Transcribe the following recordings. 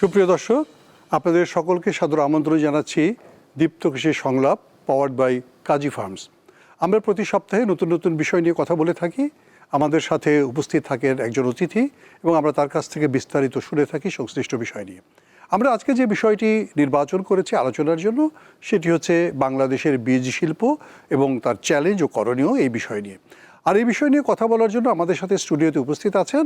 সুপ্রিয় দর্শক, আপনাদের সকলকে সাদর আমন্ত্রণ জানাচ্ছি দীপ্ত কৃষি সংলাপ পাওয়ার্ড বাই কাজী ফার্মস। আমরা প্রতি সপ্তাহে নতুন নতুন বিষয় নিয়ে কথা বলে থাকি। আমাদের সাথে উপস্থিত থাকেন একজন অতিথি এবং আমরা তার কাছ থেকে বিস্তারিত শুনে থাকি সংশ্লিষ্ট বিষয় নিয়ে। আমরা আজকে যে বিষয়টি নির্বাচন করেছি আলোচনার জন্য, সেটি হচ্ছে বাংলাদেশের বীজ শিল্প এবং তার চ্যালেঞ্জ ও করণীয় এই বিষয় নিয়ে। আর এই বিষয় নিয়ে কথা বলার জন্য আমাদের সাথে স্টুডিওতে উপস্থিত আছেন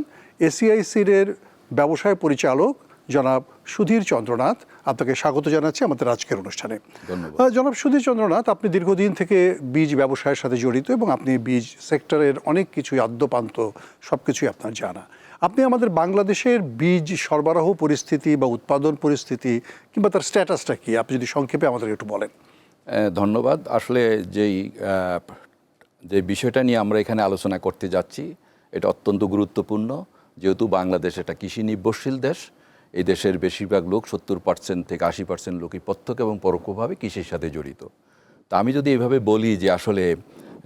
এসিআইসির ব্যবসায় পরিচালক জনাব সুধীর চন্দ্রনাথ আপনাকে স্বাগত জানাচ্ছি আমাদের আজকের অনুষ্ঠানে। ধন্যবাদ। জনাব সুধীর চন্দ্রনাথ আপনি দীর্ঘদিন থেকে বীজ ব্যবসায়ের সাথে জড়িত এবং আপনি বীজ সেক্টরের অনেক কিছুই আদ্যপান্ত সব কিছুই আপনার জানা। আপনি আমাদের বাংলাদেশের বীজ সরবরাহ পরিস্থিতি বা উৎপাদন পরিস্থিতি কিংবা তার স্ট্যাটাসটা কি? আপনি যদি সংক্ষেপে আমাদের একটু বলেন। ধন্যবাদ। আসলে যেই যে বিষয়টা নিয়ে আমরা এখানে আলোচনা করতে যাচ্ছি এটা অত্যন্ত গুরুত্বপূর্ণ। যেহেতু বাংলাদেশ একটা কৃষি নির্ভরশীল দেশ এই দেশের বেশিরভাগ লোক সত্তর পার্সেন্ট থেকে আশি পার্সেন্ট লোকই প্রত্যক্ষ এবং পরোক্ষভাবে কৃষির সাথে জড়িত। তা আমি যদি এভাবে বলি যে আসলে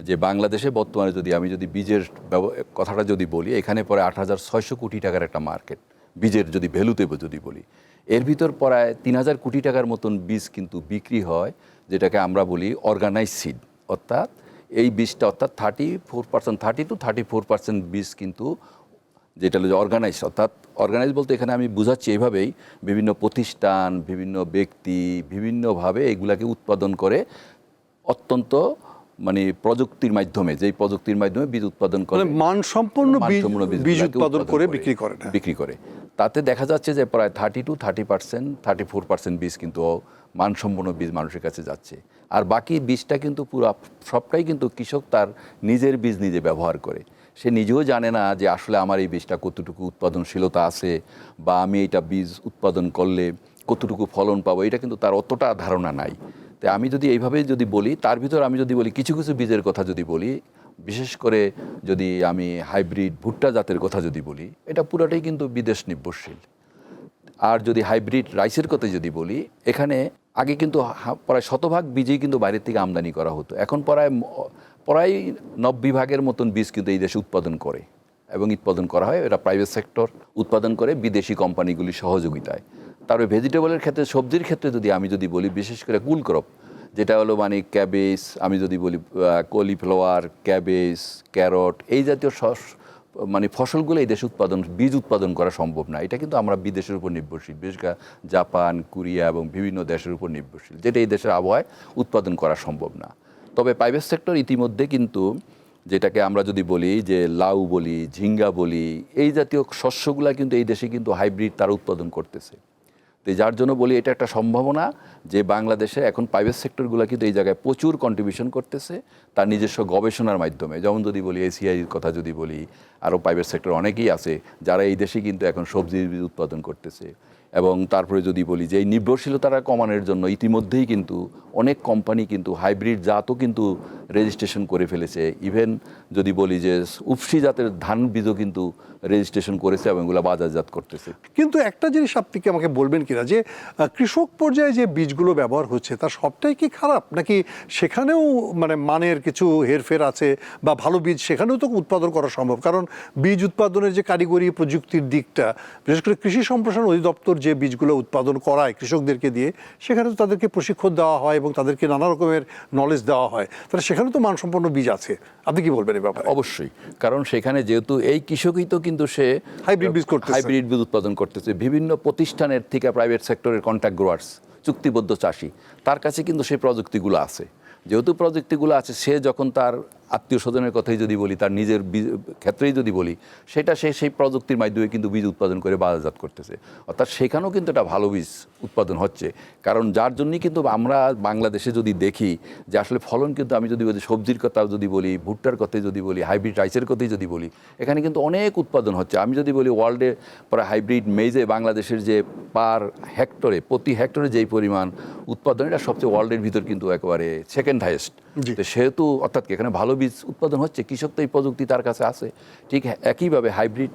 যে বাংলাদেশে বর্তমানে যদি আমি যদি বীজের কথাটা যদি বলি, এখানে পরে আট হাজার ছয়শো কোটি টাকার একটা মার্কেট। বীজের যদি ভ্যালুতে যদি বলি। এর ভিতর প্রায় তিন হাজার কোটি টাকার মতন বীজ কিন্তু বিক্রি হয়, যেটাকে আমরা বলি অর্গানাইজ সিড অর্থাৎ এই বীজটা অর্থাৎ thirty four percent thirty two thirty four percent বীজ কিন্তু যেটা হলো অর্গানাইজ অর্থাৎ অর্গানাইজ বলতে এখানে আমি বুঝাচ্ছি এইভাবেই বিভিন্ন প্রতিষ্ঠান বিভিন্ন ব্যক্তি বিভিন্নভাবে এগুলাকে উৎপাদন করে অত্যন্ত মানে প্রযুক্তির মাধ্যমে যেই প্রযুক্তির মাধ্যমে বীজ উৎপাদন করে। মানে মানসম্পন্ন বীজ উৎপাদন করে বিক্রি হ্যাঁ। বিক্রি করে। তাতে দেখা যাচ্ছে যে প্রায় thirty two thirty percent thirty four percent বীজ কিন্তু মানসম্পন্ন বীজ মানুষের কাছে যাচ্ছে। আর বাকি বীজটা কিন্তু পুরো সবটাই কিন্তু কৃষক তার নিজের বীজ নিজে ব্যবহার করে। সে নিজেও জানে না যে আসলে আমার এই বীজটা কতটুকু উৎপাদনশীলতা আছে বা আমি এটা বীজ উৎপাদন করলে কতটুকু ফলন পাবো, এটা কিন্তু তার অতটা ধারণা নাই। তাই আমি যদি এইভাবে যদি বলি, তার ভিতর আমি যদি বলি, কিছু কিছু বীজের কথা যদি বলি, বিশেষ করে যদি আমি হাইব্রিড ভুট্টা জাতের কথা যদি বলি, এটা পুরোটাই কিন্তু বিদেশ নির্ভরশীল। আর যদি হাইব্রিড রাইসের কথা যদি বলি, এখানে আগে কিন্তু প্রায় শতভাগ বীজই কিন্তু বাইরের থেকে আমদানি করা হতো। এখন প্রায় প্রায় নব্বই ভাগের মতন বীজ কিন্তু এই দেশে উৎপাদন করে এবং উৎপাদন করা হয়। এটা প্রাইভেট সেক্টর উৎপাদন করে বিদেশি কোম্পানিগুলির সহযোগিতায়। তারপরে ভেজিটেবলের ক্ষেত্রে, সবজির ক্ষেত্রে যদি আমি যদি বলি, বিশেষ করে কুল ক্রপ যেটা হলো মানে ক্যাবেজ আমি যদি বলি কলিফ্লাওয়ার ক্যাবেজ ক্যারট এই জাতীয় মানে ফসলগুলো এই দেশে উৎপাদন, বীজ উৎপাদন করা সম্ভব না। এটা কিন্তু আমরা বিদেশের উপর নির্ভরশীল। বিশেষ করে জাপান, কোরিয়া এবং বিভিন্ন দেশের উপর নির্ভরশীল, যেটা এই দেশের আবহাওয়ায় উৎপাদন করা সম্ভব না। তবে প্রাইভেট সেক্টর ইতিমধ্যে কিন্তু যেটাকে আমরা যদি বলি যে লাউ বলি, ঝিঙ্গা বলি, এই জাতীয় শস্যগুলা কিন্তু এই দেশে কিন্তু হাইব্রিড তারা উৎপাদন করতেছে। তো যার জন্য বলি এটা একটা সম্ভাবনা যে বাংলাদেশে এখন প্রাইভেট সেক্টরগুলো কিন্তু এই জায়গায় প্রচুর কন্ট্রিবিউশন করতেছে তার নিজস্ব গবেষণার মাধ্যমে। যেমন যদি বলি এসিআইর কথা যদি বলি, আরও প্রাইভেট সেক্টর অনেকেই আছে যারা এই দেশে কিন্তু এখন সবজির বীজ উৎপাদন করতেছে। এবং তারপরে যদি বলি যে এই নির্ভরশীলতাটা কমানোর জন্য ইতিমধ্যেই কিন্তু অনেক কোম্পানি কিন্তু হাইব্রিড জাতও কিন্তু রেজিস্ট্রেশন করে ফেলেছে। ইভেন যদি বলি যে উপসি জাতের ধান বীজও কিন্তু রেজিস্ট্রেশন করেছে এবং এগুলো বাজারজাত করতেছে। কিন্তু একটা জিনিস আপনি কি আমাকে বলবেন কিনা যে কৃষক পর্যায়ে যে বীজগুলো ব্যবহার হচ্ছে, তার সবটাই কি খারাপ? নাকি সেখানেও মানে মানের কিছু হেরফের আছে বা ভালো বীজ সেখানেও তো উৎপাদন করা সম্ভব? কারণ বীজ উৎপাদনের যে কারিগরি প্রযুক্তির দিকটা, বিশেষ করে কৃষি সম্প্রসারণ অধিদপ্তর যে বীজগুলো উৎপাদন করায় কৃষকদেরকে দিয়ে সেখানে তো তাদেরকে প্রশিক্ষণ দেওয়া হয় এবং তাদেরকে নানা রকমের নলেজ দেওয়া হয়। তাহলে সেখানে তো মানসম্পন্ন বীজ আছে। আপনি কি বলবেন এই ব্যাপারে। অবশ্যই। কারণ সেখানে যেহেতু এই কৃষকই তো কিন্তু সে হাইব্রিড বীজ করতেছে। হাইব্রিড বীজ উৎপাদন করতেছে। বিভিন্ন প্রতিষ্ঠানের থেকে প্রাইভেট সেক্টরের কন্ট্রাক্ট গ্রোয়ার্স চুক্তিবদ্ধ চাষি তার কাছে কিন্তু সেই প্রযুক্তিগুলো আছে। যেহেতু প্রযুক্তিগুলো আছে সে যখন তার আত্মীয় স্বজনের কথাই যদি বলি তার নিজের বীজ- ক্ষেত্রেই যদি বলি সেটা সে সেই প্রযুক্তির মাধ্যমে কিন্তু বীজ উৎপাদন করে বাজারজাত করতেছে। অর্থাৎ সেখানেও কিন্তু একটা ভালো বীজ উৎপাদন হচ্ছে। কারণ যার জন্যই কিন্তু আমরা বাংলাদেশে যদি দেখি যে আসলে ফলন কিন্তু আমি যদি বলি সবজির কথা যদি বলি ভুট্টার কথাই যদি বলি হাইব্রিড রাইসের কথাই যদি বলি এখানে কিন্তু অনেক উৎপাদন হচ্ছে। আমি যদি বলি ওয়ার্ল্ডে প্রায় হাইব্রিড মেজে বাংলাদেশের যে পার হেক্টরে প্রতি হেক্টরে যেই পরিমাণ উৎপাদন এটা সবচেয়ে ওয়ার্ল্ডের ভিতর কিন্তু একেবারে সেকেন্ড হাইয়েস্ট। তো সেহেতু অর্থাৎ এখানে ভালো বীজ উৎপাদন হচ্ছে, কৃষক তো এই প্রযুক্তি তার কাছে আছে। ঠিক একইভাবে হাইব্রিড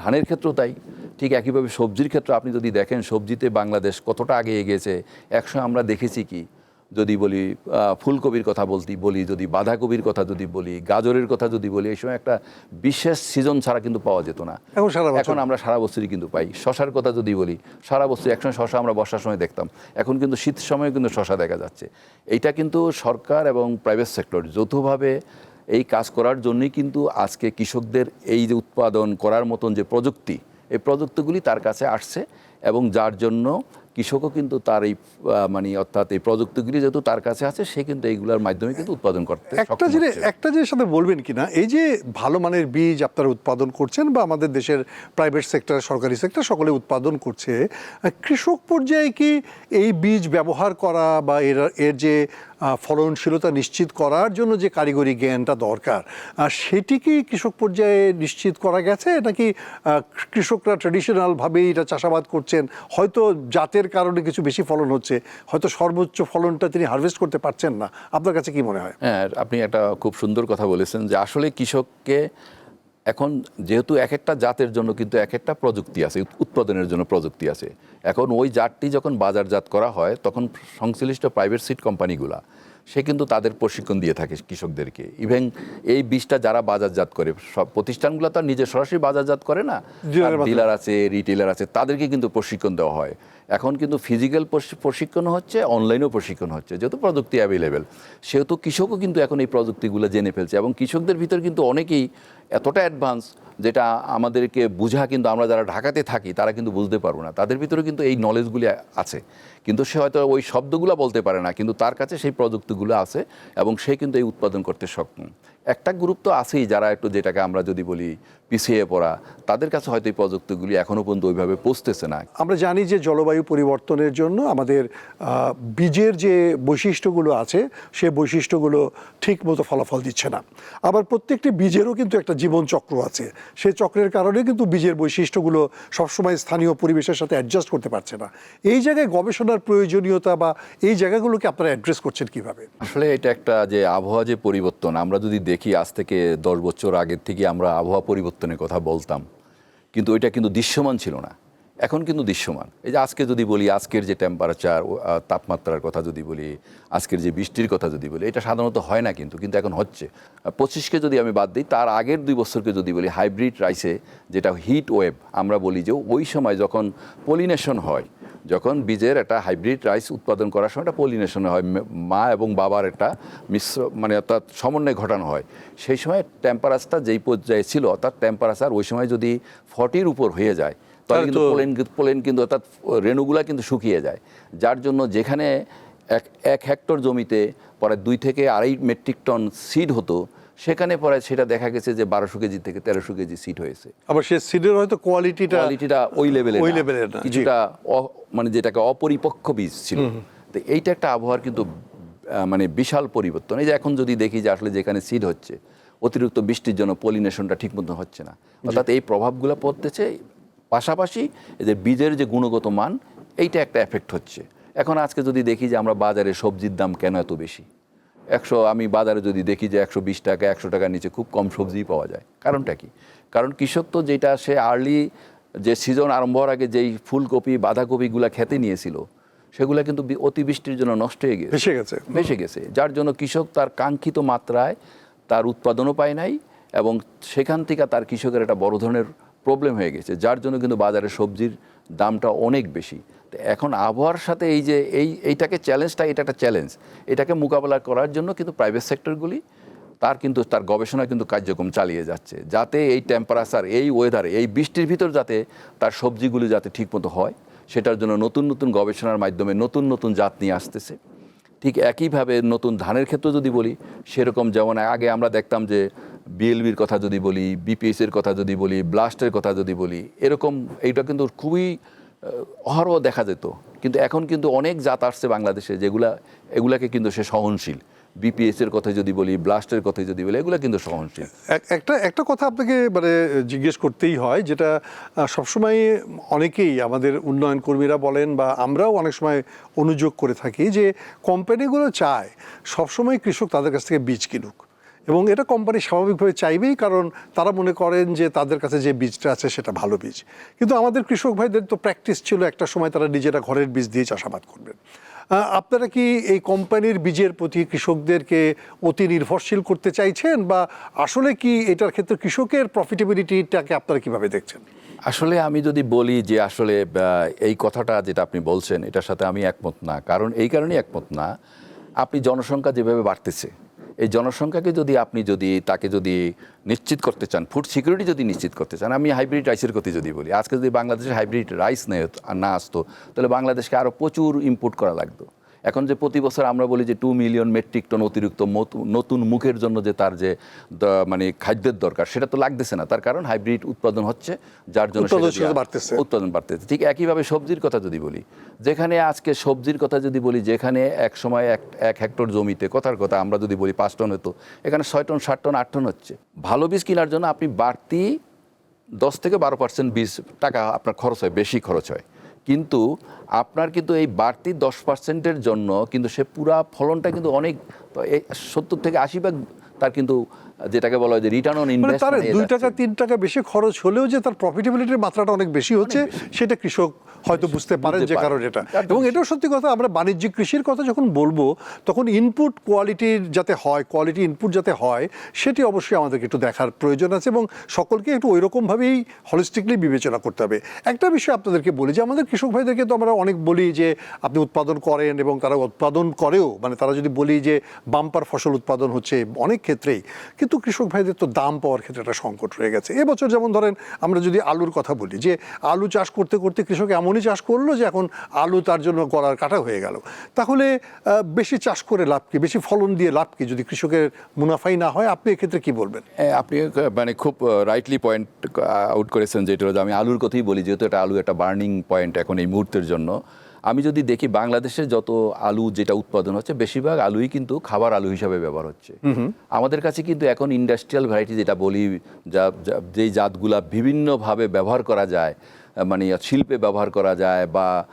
ধানের ক্ষেত্রেও তাই। ঠিক একইভাবে সবজির ক্ষেত্রে আপনি যদি দেখেন, সবজিতে বাংলাদেশ কতটা আগে এগিয়েছে, একসময় আমরা দেখেছি কি? যদি বলি ফুলকপির কথা বলতে বলি যদি বাঁধাকপির কথা যদি বলি গাজরের কথা যদি বলি এই সময় একটা বিশেষ সিজন ছাড়া কিন্তু পাওয়া যেত না। এখন সারা এখন আমরা সারা বছরই কিন্তু পাই। শশার কথা যদি বলি সারা বছর একসময় শশা আমরা বর্ষার সময় দেখতাম। এখন কিন্তু শীত সময়ে কিন্তু শশা দেখা যাচ্ছে। এইটা কিন্তু সরকার এবং প্রাইভেট সেক্টর যৌথভাবে এই কাজ করার জন্যই কিন্তু আজকে কৃষকদের এই যে উৎপাদন করার মতন যে প্রযুক্তি এই প্রযুক্তিগুলি তার কাছে আসছে এবং যার জন্য কৃষকও কিন্তু তার এই মানে অর্থাৎ এই প্রযুক্তিগুলি যেহেতু তার কাছে আছে সে কিন্তু এইগুলোর মাধ্যমে কিন্তু উৎপাদন করতে একটা জিনিস একটা জিনিস সাথে বলবেন কিনা? এই যে ভালো মানের বীজ আপনারা উৎপাদন করছেন বা আমাদের দেশের প্রাইভেট সেক্টর সরকারি সেক্টর সকলে উৎপাদন করছে কৃষক পর্যায়ে কি এই বীজ ব্যবহার করা বা এর এর যে ফলনশীলতা নিশ্চিত করার জন্য যে কারিগরি জ্ঞানটা দরকার সেটি কি কৃষক পর্যায়ে নিশ্চিত করা গেছে? নাকি কৃষকরা ট্রেডিশনালভাবেই এটা চাষাবাদ করছেন? হয়তো জাতের কারণে কিছু বেশি ফলন হচ্ছে, হয়তো সর্বোচ্চ ফলনটা তিনি হারভেস্ট করতে পারছেন না। আপনার কাছে কি মনে হয়? হ্যাঁ আপনি একটা খুব সুন্দর কথা বলেছেন যে আসলে কৃষককে এখন যেহেতু এক একটা জাতের জন্য কিন্তু এক একটা প্রযুক্তি আছে উৎপাদনের জন্য প্রযুক্তি আছে। এখন ওই জাতটি যখন বাজারজাত করা হয় তখন সংশ্লিষ্ট প্রাইভেট সিড কোম্পানিগুলা সে কিন্তু তাদের প্রশিক্ষণ দিয়ে থাকে কৃষকদেরকে। ইভেন এই বীজটা যারা বাজারজাত করে সব প্রতিষ্ঠানগুলো তো নিজে সরাসরি বাজারজাত করে না। ডিলার আছে রিটেলার আছে তাদেরকে কিন্তু প্রশিক্ষণ দেওয়া হয়। এখন কিন্তু ফিজিক্যাল প্রশিক্ষণ হচ্ছে অনলাইনেও প্রশিক্ষণ হচ্ছে, যেহেতু প্রযুক্তি অ্যাভেলেবেল সেহেতু কৃষকও কিন্তু এখন এই প্রযুক্তিগুলো জেনে ফেলছে এবং কৃষকদের ভিতর কিন্তু অনেকেই এতটা অ্যাডভান্স যেটা আমাদেরকে বোঝা কিন্তু আমরা যারা ঢাকাতে থাকি, তারা কিন্তু বুঝতে পারব না। তাদের ভিতরে কিন্তু এই নলেজগুলি আছে। কিন্তু সে হয়তো ওই শব্দগুলো বলতে পারে না, কিন্তু তার কাছে সেই প্রযুক্তিগুলো আছে এবং সে কিন্তু এই উৎপাদন করতে সক্ষম। একটা গ্রুপ তো আছেই যারা একটু যেটাকে আমরা যদি বলি পিছিয়ে পড়া তাদের কাছে হয়তো এই প্রযুক্তিগুলি এখনও পর্যন্ত ওইভাবে পৌঁছতেছে না। আমরা জানি যে জলবায়ু পরিবর্তনের জন্য আমাদের বীজের যে বৈশিষ্ট্যগুলো আছে সে বৈশিষ্ট্যগুলো ঠিক মতো ফলাফল দিচ্ছে না। আবার প্রত্যেকটি বীজেরও কিন্তু একটা জীবন চক্র আছে। সেই চক্রের কারণে কিন্তু বীজের বৈশিষ্ট্যগুলো সবসময় স্থানীয় পরিবেশের সাথে অ্যাডজাস্ট করতে পারছে না। এই জায়গায় গবেষণার প্রয়োজনীয়তা বা এই জায়গাগুলোকে আপনারা অ্যাড্রেস করছেন কীভাবে? আসলে এটা একটা যে আবহাওয়া যে পরিবর্তন আমরা যদি দেখি আজ থেকে দশ বছর আগের থেকে আমরা আবহাওয়া পরিবর্তনের কথা বলতাম। কিন্তু ওইটা কিন্তু দৃশ্যমান ছিল না। এখন কিন্তু দৃশ্যমান। এই যে আজকে যদি বলি, আজকের যে টেম্পারেচার তাপমাত্রার কথা যদি বলি, আজকের যে বৃষ্টির কথা যদি বলি, এটা সাধারণত হয় না কিন্তু কিন্তু এখন হচ্ছে। পঁচিশকে যদি আমি বাদ দিই, তার আগের দুই বছরকে যদি বলি হাইব্রিড রাইসে যেটা হিট ওয়েভ আমরা বলি যে ওই সময় যখন পলিনেশন হয় যখন বীজের একটা হাইব্রিড রাইস উৎপাদন করার সময় একটা পলিনেশন হয় মা এবং বাবার একটা মিশ্র মানে অর্থাৎ সমন্বয় ঘটানো হয়। সেই সময় টেম্পারেচারটা যেই পর্যায়ে ছিল অর্থাৎ টেম্পারেচার ওই সময় যদি ফর্টির উপর হয়ে যায় তাহলে তাহলে কিন্তু পোলেন পোলেন কিন্তু অর্থাৎ রেণুগুলা কিন্তু শুকিয়ে যায়। যার জন্য যেখানে এক এক হেক্টর জমিতে পরে দুই থেকে আড়াই মেট্রিক টন সিড হতো সেখানে পরে সেটা দেখা গেছে যে বারোশো কেজি থেকে তেরোশো কেজি সিট হয়েছে। আবার সে সিডের হয়তো কোয়ালিটিটা কোয়ালিটিটা ওই লেভেলের ওই। লেভেলের কিছুটা মানে যেটাকে অপরিপক্ষ বীজ ছিল। তো এইটা একটা আবহাওয়ার কিন্তু মানে বিশাল পরিবর্তন। এই যে এখন যদি দেখি যে আসলে যেখানে সিড হচ্ছে অতিরিক্ত বৃষ্টির জন্য পলিনেশনটা ঠিক মতো হচ্ছে না। অর্থাৎ এই প্রভাবগুলো পড়তেছে। পাশাপাশি এদের বীজের যে গুণগত মান এইটা একটা এফেক্ট হচ্ছে। এখন আজকে যদি দেখি যে আমরা বাজারে সবজির দাম কেন এত বেশি? একশো আমি বাজারে যদি দেখি যে একশো বিশ টাকা একশো টাকার নিচে খুব কম সবজিই পাওয়া যায়। কারণটা কি? কারণ কৃষক তো যেটা সে আর্লি যে সিজন আরম্ভ হওয়ার আগে যেই ফুলকপি বাঁধাকপিগুলো খেতে নিয়েছিল সেগুলো কিন্তু অতিবৃষ্টির জন্য নষ্ট হয়ে গেছে। ভেসে গেছে। ভেসে গেছে। যার জন্য কৃষক তার কাঙ্ক্ষিত মাত্রায় তার উৎপাদনও পায় নাই এবং সেখান থেকে তার কৃষকের একটা বড় ধরনের প্রবলেম হয়ে গেছে যার জন্য কিন্তু বাজারে সবজির দামটা অনেক বেশি। এখন আবহাওয়ার সাথে এই যে এই, এইটাকে চ্যালেঞ্জটা এটা একটা চ্যালেঞ্জ এটাকে মোকাবেলা করার জন্য কিন্তু প্রাইভেট সেক্টরগুলি তার কিন্তু, তার গবেষণা কিন্তু কার্যক্রম চালিয়ে যাচ্ছে। যাতে এই টেম্পারেচার এই ওয়েদারে এই বৃষ্টির ভিতর যাতে তার সবজিগুলি যাতে ঠিকমতো হয়, সেটার জন্য নতুন নতুন গবেষণার মাধ্যমে নতুন নতুন জাত নিয়ে আসতেছে। ঠিক একইভাবে নতুন ধানের ক্ষেত্রে যদি বলি, সেরকম যেমন আগে আমরা দেখতাম যে বিএলবির কথা যদি বলি বিপিএসের কথা যদি বলি ব্লাস্টের কথা যদি বলি, এরকম এইটা কিন্তু খুবই অহরহ দেখা যেত। কিন্তু এখন কিন্তু অনেক জাত আসছে বাংলাদেশে যেগুলা, এগুলাকে কিন্তু সে সহনশীল। বিপিএস এর কথা যদি বলি, ব্লাস্টের কথা যদি বলি, এগুলো কিন্তু সহনশীল। এক- একটা একটা কথা আপনাকে মানে জিজ্ঞেস করতেই হয়, যেটা সবসময় অনেকেই আমাদের উন্নয়ন কর্মীরা বলেন বা আমরাও অনেক সময় অনুযোগ করে থাকি যে কোম্পানিগুলো চায় সবসময় কৃষক তাদের কাছ থেকে বীজ কিনুক। এবং এটা কোম্পানি স্বাভাবিকভাবে চাইবেই, কারণ তারা মনে করেন যে তাদের কাছে যে বীজটা আছে সেটা ভালো বীজ। কিন্তু আমাদের কৃষক ভাইদের তো প্র্যাকটিস ছিল একটা সময় তারা নিজেরা ঘরের বীজ দিয়ে চাষাবাদ করবেন। আপনারা কি এই কোম্পানির বীজের প্রতি কৃষকদেরকে অতি নির্ভরশীল করতে চাইছেন? বা আসলে কি এটার ক্ষেত্রে কৃষকের প্রফিটেবিলিটিটাকে আপনারা কীভাবে দেখছেন? আসলে আমি যদি বলি যে আসলে এই কথাটা যেটা আপনি বলছেন, এটার সাথে আমি একমত না। কারণ এই কারণেই একমত না। আপনি জনসংখ্যা যেভাবে বাড়তেছে এই জনসংখ্যাকে যদি আপনি যদি তাকে যদি নিশ্চিত করতে চান ফুড সিকিউরিটি যদি নিশ্চিত করতে চান, আমি হাইব্রিড রাইসের কথা যদি বলি, আজকে যদি বাংলাদেশের হাইব্রিড রাইস না আসতো, তাহলে বাংলাদেশকে আরও প্রচুর ইম্পোর্ট করা লাগতো। এখন যে প্রতি বছর আমরা বলি যে টু মিলিয়ন মেট্রিক টন অতিরিক্ত নতুন মুখের জন্য যে তার যে মানে খাদ্যের দরকার সেটা তো লাগতেছে না। তার কারণ হাইব্রিড উৎপাদন হচ্ছে যার জন্য। উৎপাদন বাড়তেছে। ঠিক একইভাবে সবজির কথা যদি বলি যেখানে আজকে সবজির কথা যদি বলি যেখানে এক সময় এক এক হেক্টর জমিতে কথার কথা আমরা যদি বলি পাঁচ টন হতো এখানে ছয় টন ষাট টন আট টন হচ্ছে। ভালো বীজ কেনার জন্য আপনি বাড়তি দশ থেকে বারো পার্সেন্ট বীজ টাকা আপনার খরচ হয় বেশি খরচ হয়। কিন্তু আপনার কিন্তু এই বাড়তি দশ পার্সেন্টের জন্য কিন্তু সে পুরা ফলনটা কিন্তু অনেক সত্তর থেকে আশি ভাগ তার কিন্তু যেটাকে বলা হয় যে রিটার্ন অন মানে তার দুই টাকা তিন টাকা বেশি খরচ হলেও যে তার প্রফিটেবিলিটির মাত্রাটা অনেক বেশি হচ্ছে সেটা কৃষক হয়তো বুঝতে পারেন যে। কারণ এটা। এবং এটাও সত্যি কথা আমরা বাণিজ্যিক কৃষির কথা যখন বলব তখন ইনপুট কোয়ালিটির যাতে হয় কোয়ালিটি ইনপুট যাতে হয় সেটি অবশ্যই আমাদেরকে একটু দেখার প্রয়োজন আছে এবং সকলকে একটু ওই রকমভাবেই হলিস্টিকলি বিবেচনা করতে হবে। একটা বিষয় আপনাদেরকে বলি যে আমাদের কৃষক ভাইদেরকে তো আমরা অনেক বলি যে আপনি উৎপাদন করেন এবং তারা উৎপাদন করেও মানে তারা যদি বলি যে বাম্পার ফসল উৎপাদন হচ্ছে অনেক ক্ষেত্রেই কিন্তু কৃষক ভাইদের তো দাম পাওয়ার ক্ষেত্রে একটা সংকট রয়ে গেছে। এবছর যেমন ধরেন আমরা যদি আলুর কথা বলি, যে আলু চাষ করতে করতে কৃষক এমনই চাষ করল যে এখন আলু তার জন্য গলার কাটা হয়ে গেল। তাহলে বেশি চাষ করে লাভ কি? বেশি ফলন দিয়ে লাভ কি? যদি কৃষকের মুনাফাই না হয়, আপনি এক্ষেত্রে কি বলবেন? আপনি মানে খুব রাইটলি পয়েন্ট আউট করেছেন যেটা আমি আলুর কথাই বলি, যেহেতু এটা আলু একটা বার্নিং পয়েন্ট এখন এই মুহূর্তের জন্য। আমি যদি দেখি বাংলাদেশে যত আলু যেটা উৎপাদন হচ্ছে বেশিরভাগ আলুই কিন্তু খাবার আলু হিসাবে ব্যবহার হচ্ছে। আমাদের কাছে কিন্তু এখন ইন্ডাস্ট্রিয়াল ভ্যারাইটি যেটা বলি যা যা- যেই জাতগুলা বিভিন্নভাবে ব্যবহার করা যায় মানে শিল্পে ব্যবহার করা যায় বা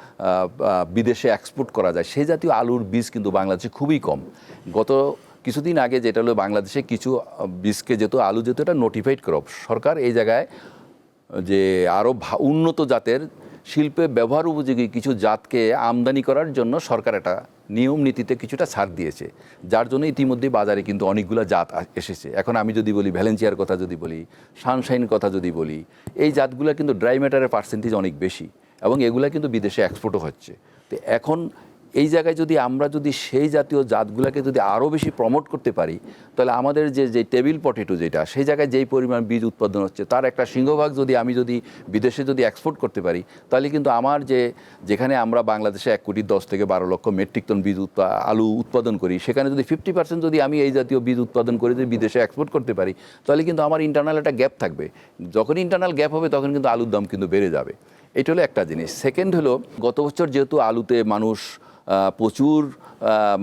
বিদেশে এক্সপোর্ট করা যায় সেই জাতীয় আলুর বীজ কিন্তু বাংলাদেশে খুবই কম। গত কিছুদিন আগে যেটা হলো বাংলাদেশে কিছু বীজকে যেহেতু আলু যেহেতু এটা নোটিফাইড ক্রপ সরকার এই জায়গায় যে আরও উন্নত জাতের শিল্পে ব্যবহার উপযোগী কিছু জাতকে আমদানি করার জন্য সরকার এটা নিয়ম নীতিতে কিছুটা ছাড় দিয়েছে। যার জন্য ইতিমধ্যে বাজারে কিন্তু অনেকগুলো জাত এসেছে। এখন আমি যদি বলি, ভ্যালেন্সিয়ার কথা যদি বলি, সানশাইন কথা যদি বলি, এই জাতগুলো কিন্তু ড্রাই ম্যাটারের পার্সেন্টেজ অনেক বেশি এবং এগুলো কিন্তু বিদেশে এক্সপোর্টও হচ্ছে। তো এখন এই জায়গায় যদি আমরা যদি সেই জাতীয় জাতগুলোকে যদি আরও বেশি প্রমোট করতে পারি, তাহলে আমাদের যে যে টেবিল পটেটো যেটা, সেই জায়গায় যেই পরিমাণ বীজ উৎপাদন হচ্ছে, তার একটা সিংহভাগ যদি আমি যদি বিদেশে যদি এক্সপোর্ট করতে পারি, তাহলে কিন্তু আমার যে, যেখানে আমরা বাংলাদেশে এক কোটি দশ থেকে বারো লক্ষ মেট্রিক টন বীজ আলু উৎপাদন করি, সেখানে যদি ফিফটি পার্সেন্ট যদি আমি এই জাতীয় বীজ উৎপাদন করে যদি বিদেশে এক্সপোর্ট করতে পারি, তাহলে কিন্তু আমার ইন্টারনাল একটা গ্যাপ থাকবে। যখন ইন্টারনাল গ্যাপ হবে, তখন কিন্তু আলুর দাম কিন্তু বেড়ে যাবে। এটা হলো একটা জিনিস। সেকেন্ড হলো, গত বছর যেহেতু আলুতে মানুষ প্রচুর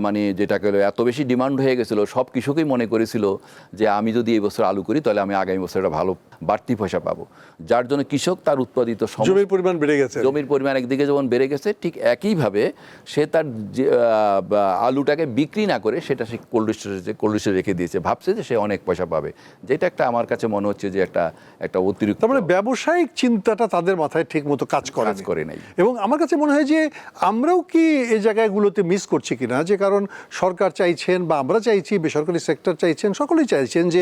মানে যেটাকে এত বেশি ডিমান্ড হয়ে গেছিল সব কৃষকই মনে করেছিল যে আমি যদি এই বছর আলু করি তাহলে আমি আগামী বছর একটা ভালো বাড়তি পয়সা পাবো। যার জন্য কৃষক তার উৎপাদিত জমির পরিমাণ বেড়ে গেছে। জমির পরিমাণ একদিকে যেমন বেড়ে গেছে ঠিক একইভাবে সে তার আলুটাকে বিক্রি না করে সেটা সে কোল্ড স্টোরেজে কোল্ড স্টোরে রেখে দিয়েছে। ভাবছে যে সে অনেক পয়সা পাবে। যেটা একটা আমার কাছে মনে হচ্ছে যে একটা একটা অতিরিক্ত তার মানে ব্যবসায়িক চিন্তাটা তাদের মাথায় ঠিক মতো কাজ করে কাজ করে নাই। এবং আমার কাছে মনে হয় যে আমরাও কি এই জায়গাগুলোতে মিস করছি কিনা, যে কারণ সরকার চাইছেন বা আমরা চাইছি, বেসরকারি সেক্টর চাইছেন, সকলেই চাইছেন যে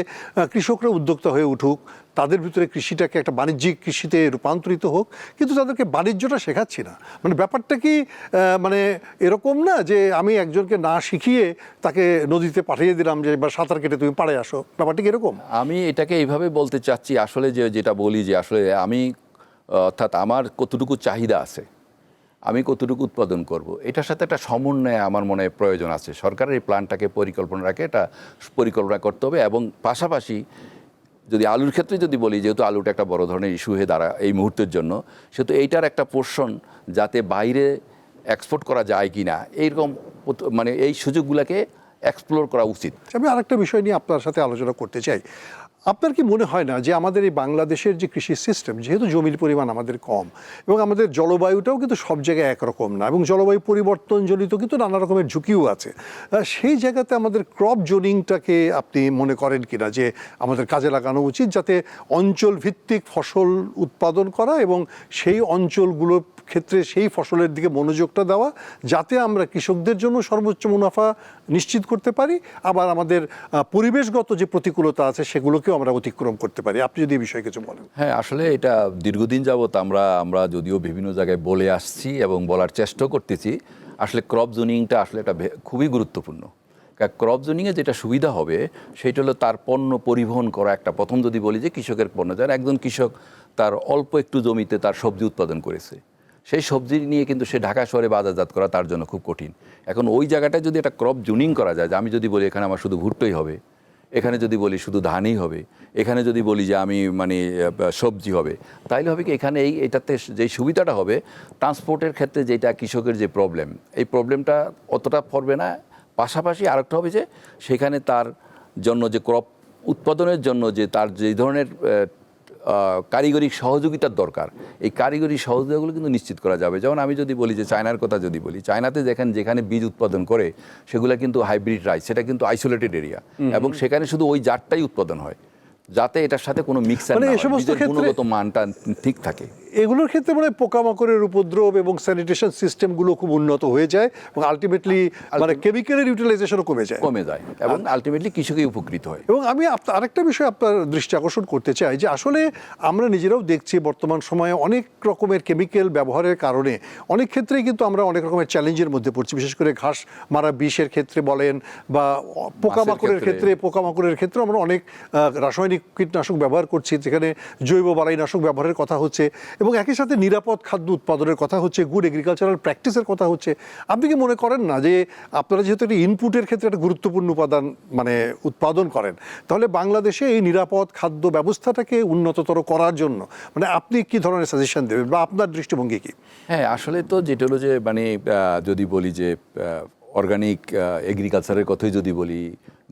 কৃষকরা উদ্যোক্তা হয়ে উঠুক, তাদের ভিতরে কৃষিটাকে একটা বাণিজ্যিক কৃষিতে রূপান্তরিত হোক, কিন্তু তাদেরকে বাণিজ্যটা শেখাচ্ছি না। মানে ব্যাপারটা কি মানে এরকম না যে, আমি একজনকে না শিখিয়ে তাকে নদীতে পাঠিয়ে দিলাম যে, এবার সাঁতার কেটে তুমি পাড়ে আসো। ব্যাপারটা কি এরকম? আমি এটাকে এইভাবে বলতে চাচ্ছি, আসলে যে, যেটা বলি যে, আসলে আমি, অর্থাৎ আমার কতটুকু চাহিদা আছে আমি কতটুকু উৎপাদন করব? এটার সাথে একটা সমন্বয় আমার মনে হয় প্রয়োজন আছে। সরকারের এই প্ল্যানটাকে পরিকল্পনা রাখে এটা পরিকল্পনা করতে হবে এবং পাশাপাশি যদি আলুর ক্ষেত্রে যদি বলি, যেহেতু আলুটা একটা বড় ধরনের ইস্যু হয়ে দাঁড়া এই মুহূর্তের জন্য, সেহেতু এইটার একটা পোর্শন যাতে বাইরে এক্সপোর্ট করা যায় কি না এইরকম মানে এই সুযোগগুলোকে এক্সপ্লোর করা উচিত। আমি আরেকটা বিষয় নিয়ে আপনার সাথে আলোচনা করতে চাই। আপনার কি মনে হয় না যে আমাদের এই বাংলাদেশের যে কৃষি সিস্টেম যেহেতু জমির পরিমাণ আমাদের কম এবং আমাদের জলবায়ুটাও কিন্তু সব জায়গায় একরকম না এবং জলবায়ু পরিবর্তনজনিত কিন্তু নানা রকমের ঝুঁকিও আছে সেই জায়গাতে আমাদের ক্রপ জোনিংটাকে আপনি মনে করেন কিনা যে আমাদের কাজে লাগানো উচিত যাতে অঞ্চল ভিত্তিক ফসল উৎপাদন করা এবং সেই অঞ্চলগুলোর ক্ষেত্রে সেই ফসলের দিকে মনোযোগটা দেওয়া যাতে আমরা কৃষকদের জন্য সর্বোচ্চ মুনাফা নিশ্চিত করতে পারি। আবার আমাদের পরিবেশগত যে প্রতিকূলতা আছে সেগুলোকেও আমরা অতিক্রম করতে পারি। আপনি যদি এই বিষয়ে কিছু বলেন। হ্যাঁ আসলে এটা দীর্ঘদিন যাবৎ আমরা আমরা যদিও বিভিন্ন জায়গায় বলে আসছি এবং বলার চেষ্টা করতেছি, আসলে ক্রপ জোনিংটা আসলে এটা খুবই গুরুত্বপূর্ণ। ক্রপ জোনিংয়ে যেটা সুবিধা হবে, সেটা হলো তার পণ্য পরিবহন করা একটা। প্রথম যদি বলি যে কৃষকের পণ্য যার একজন কৃষক তার অল্প একটু জমিতে তার সবজি উৎপাদন করেছে। সেই সবজি নিয়ে কিন্তু সে ঢাকা শহরে বাজারজাত করা তার জন্য খুব কঠিন। এখন ওই জায়গাটায় যদি একটা ক্রপ জুনিং করা যায়, যে আমি যদি বলি এখানে আমার শুধু ভুট্টোই হবে এখানে যদি বলি শুধু ধানই হবে, এখানে যদি বলি যে আমি মানে সবজি হবে, তাইলে হবে কি এখানে এই, এটাতে যে সুবিধাটা হবে ট্রান্সপোর্টের ক্ষেত্রে যেটা কৃষকের যে প্রবলেম এই প্রবলেমটা অতটা পড়বে না। পাশাপাশি আরেকটা হবে যে, সেখানে তার জন্য যে ক্রপ উৎপাদনের জন্য যে তার যে ধরনের কারিগরি সহযোগিতার দরকার। এই কারিগরি সহযোগিতাগুলো কিন্তু নিশ্চিত করা যাবে। যেমন আমি যদি বলি যে চায়নার কথা যদি বলি চায়নাতে যেখানে যেখানে বীজ উৎপাদন করে সেগুলো কিন্তু হাইব্রিড রাইস সেটা কিন্তু আইসোলেটেড এরিয়া এবং সেখানে শুধু ওই জাতটাই উৎপাদন হয় যাতে এটার সাথে কোনো মিক্সার মানে না হয়, গুণগত মানটা ঠিক থাকে। এগুলোর ক্ষেত্রে মানে পোকামাকড়ের উপদ্রব এবং স্যানিটেশন সিস্টেমগুলো খুব উন্নত হয়ে যায় এবং আলটিমেটলি মানে কেমিক্যালের ইউটিলাইজেশনও কমে যায়। কমে যায় এবং আলটিমেটলি কৃষকই উপকৃত হয়। এবং আমি আরেকটা বিষয় আপনার দৃষ্টি আকর্ষণ করতে চাই যে আসলে আমরা নিজেরাও দেখছি বর্তমান সময়ে অনেক রকমের কেমিক্যাল ব্যবহারের কারণে অনেক ক্ষেত্রেই কিন্তু আমরা অনেক রকমের চ্যালেঞ্জের মধ্যে পড়ছি। বিশেষ করে ঘাস মারা বিষের ক্ষেত্রে বলেন বা পোকামাকড়ের ক্ষেত্রে। পোকামাকড়ের ক্ষেত্রে আমরা অনেক রাসায়নিক কীটনাশক ব্যবহার করছি। যেখানে জৈব বালাইনাশক ব্যবহারের কথা হচ্ছে। এবং একই সাথে নিরাপদ খাদ্য উৎপাদনের কথা হচ্ছে গুড এগ্রিকালচারাল প্র্যাকটিসের কথা হচ্ছে। আপনি কি মনে করেন না যে আপনারা যেহেতু একটা ইনপুটের ক্ষেত্রে একটা গুরুত্বপূর্ণ উপাদান মানে উৎপাদন করেন, তাহলে বাংলাদেশে এই নিরাপদ খাদ্য ব্যবস্থাটাকে উন্নততর করার জন্য মানে আপনি কি ধরনের সাজেশন দেবেন বা আপনার দৃষ্টিভঙ্গি কি? হ্যাঁ আসলে তো যেটা হলো যে মানে যদি বলি যে অর্গানিক এগ্রিকালচারের কথাই যদি বলি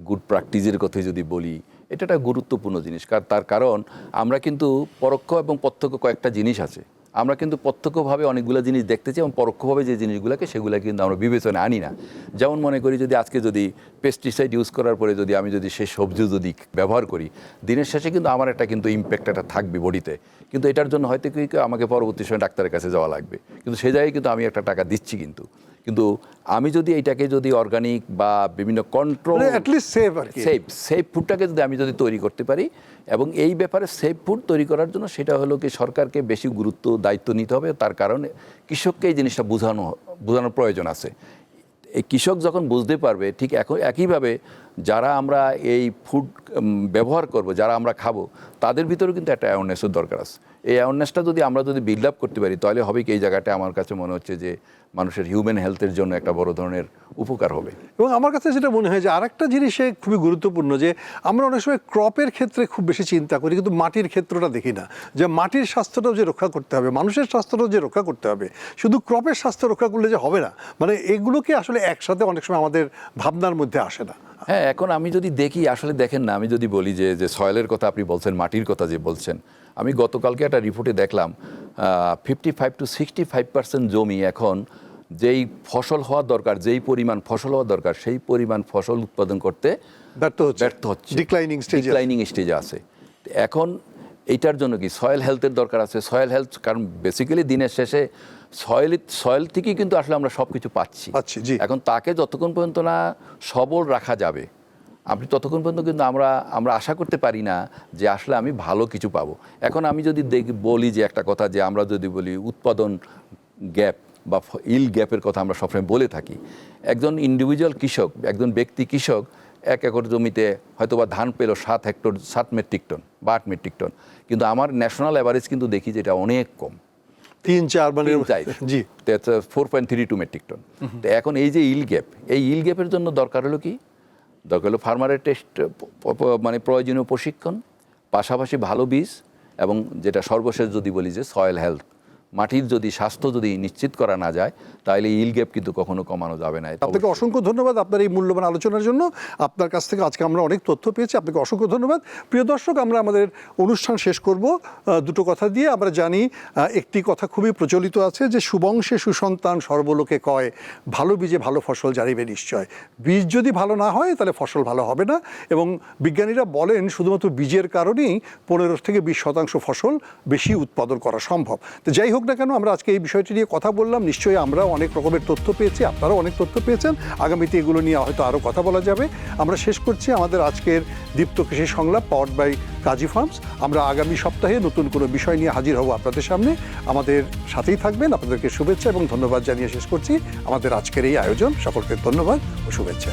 গুড প্র্যাকটিসের কথাই যদি বলি এটা একটা গুরুত্বপূর্ণ জিনিস, কার, তার কারণ আমরা কিন্তু পরোক্ষ এবং প্রত্যক্ষ কয়েকটা জিনিস আছে। আমরা কিন্তু প্রত্যক্ষভাবে অনেকগুলো জিনিস দেখতেছি এবং পরোক্ষভাবে যে জিনিসগুলোকে সেগুলো কিন্তু আমরা বিবেচনা আনি না। যেমন মনে করি যদি আজকে যদি পেস্টিসাইড ইউজ করার পরে যদি আমি যদি সেই সবজি যদি ব্যবহার করি, দিনের শেষে কিন্তু আমার একটা কিন্তু ইম্প্যাক্ট একটা থাকবে বডিতে। কিন্তু এটার জন্য হয়তো কি আমাকে পরবর্তী সময় ডাক্তারের কাছে যাওয়া লাগবে। কিন্তু সে জায়গায় কিন্তু আমি একটা টাকা দিচ্ছি কিন্তু। কিন্তু আমি যদি এইটাকে যদি অর্গানিক বা বিভিন্ন কন্ট্রোল সেফ সেফ সেফ ফুডটাকে যদি আমি যদি তৈরি করতে পারি এবং এই ব্যাপারে সেফ ফুড তৈরি করার জন্য সেটা হলো কি সরকারকে বেশি গুরুত্ব দায়িত্ব নিতে হবে। তার কারণে কৃষককে এই জিনিসটা বোঝানো বোঝানোর প্রয়োজন আছে। এই কৃষক যখন বুঝতে পারবে ঠিক এখন একইভাবে যারা আমরা এই ফুড ব্যবহার করব, যারা আমরা খাব, তাদের ভিতরেও কিন্তু একটা অ্যাওয়ারনেসের দরকার আছে। এই অ্যাওয়ারনেসটা যদি আমরা যদি বিল্ড আপ করতে পারি, তাহলে হবে কি এই জায়গাটা আমার কাছে মনে হচ্ছে যে মানুষের হিউম্যান হেলথের জন্য একটা বড় ধরনের উপকার হবে। এবং আমার কাছে যেটা মনে হয় যে আরেকটা জিনিসে খুবই গুরুত্বপূর্ণ যে আমরা অনেক সময় ক্রপের ক্ষেত্রে খুব বেশি চিন্তা করি, কিন্তু মাটির ক্ষেত্রটা দেখি না। যে মাটির স্বাস্থ্যটাও যে রক্ষা করতে হবে, মানুষের স্বাস্থ্যটাও যে রক্ষা করতে হবে, শুধু ক্রপের স্বাস্থ্য রক্ষা করলে যে হবে না। মানে এগুলোকে আসলে একসাথে অনেক সময় আমাদের ভাবনার মধ্যে আসে না। হ্যাঁ এখন আমি যদি দেখি আসলে দেখেন না আমি যদি বলি যে যে সয়েলের কথা আপনি বলছেন মাটির কথা যে বলছেন আমি গতকালকে একটা রিপোর্টে দেখলাম fifty five to sixty five percent জমি এখন যেই ফসল হওয়া দরকার যেই পরিমাণ ফসল হওয়া দরকার সেই পরিমাণ ফসল উৎপাদন করতে ব্যর্থ হচ্ছে। ব্যর্থ হচ্ছে। ডিক্লাইনিং স্টেজ ডিক্লাইনিং স্টেজে আছে। এখন এইটার জন্য কি সয়েল হেলথের দরকার আছে? সয়েল হেলথ কারণ বেসিক্যালি দিনের শেষে সয়েল সয়েল থেকেই কিন্তু আসলে আমরা সব কিছু পাচ্ছি। এখন তাকে যতক্ষণ পর্যন্ত না সবল রাখা যাবে আপনি ততক্ষণ পর্যন্ত কিন্তু আমরা আমরা আশা করতে পারি না যে আসলে আমি ভালো কিছু পাবো। এখন আমি যদি দেখি বলি যে একটা কথা যে আমরা যদি বলি উৎপাদন গ্যাপ বা ইল গ্যাপের কথা আমরা সবসময় বলে থাকি। একজন ইন্ডিভিজুয়াল কৃষক একজন ব্যক্তি কৃষক এক একর জমিতে হয়তো বা ধান পেল সাত হেক্টর সাত মেট্রিক টন বা আট মেট্রিক টন কিন্তু আমার ন্যাশনাল অ্যাভারেজ কিন্তু দেখি যে এটা অনেক কম। তিন চার মানে জি। Four point three two metric ton তো এখন এই যে ইল গ্যাপ এই ইল গ্যাপের জন্য দরকার হলো কি? দরকার হলো ফার্মারের টেস্ট মানে প্রয়োজনীয় প্রশিক্ষণ পাশাপাশি ভালো বীজ এবং যেটা সর্বশেষ যদি বলি যে সয়েল হেলথ মাটির যদি স্বাস্থ্য যদি নিশ্চিত করা না যায় তাহলে ইল গ্যাপ কিন্তু কখনো কমানো যাবে না। আপনাকে অসংখ্য ধন্যবাদ আপনার এই মূল্যবান আলোচনার জন্য। আপনার কাছ থেকে আজকে আমরা অনেক তথ্য পেয়েছি। আপনাকে অসংখ্য ধন্যবাদ। প্রিয় দর্শক আমরা আমাদের অনুষ্ঠান শেষ করব। দুটো কথা দিয়ে আমরা জানি একটি কথা খুবই প্রচলিত আছে যে সুবংশে সুসন্তান সর্বলোকে কয় ভালো বীজে ভালো ফসল জানিবে নিশ্চয়। বীজ যদি ভালো না হয় তাহলে ফসল ভালো হবে না। এবং বিজ্ঞানীরা বলেন শুধুমাত্র বীজের কারণেই পনেরো থেকে বিশ শতাংশ ফসল বেশি উৎপাদন করা সম্ভব। তো যাই হোক না কেন, আমরা আজকে এই বিষয়টি নিয়ে কথা বললাম। নিশ্চয়ই আমরাও অনেক রকমের তথ্য পেয়েছি, আপনারাও অনেক তথ্য পেয়েছেন। আগামীতে এগুলো নিয়ে হয়তো আরও কথা বলা যাবে। আমরা শেষ করছি আমাদের আজকের দীপ্ত কৃষি সংলাপ পাওয়ার্ড বাই কাজী ফার্মস আমরা আগামী সপ্তাহে নতুন কোনো বিষয় নিয়ে হাজির হব আপনাদের সামনে। আমাদের সাথেই থাকবেন, আপনাদেরকে শুভেচ্ছা এবং ধন্যবাদ জানিয়ে শেষ করছি। আমাদের আজকের এই আয়োজন, সকলকে ধন্যবাদ ও শুভেচ্ছা।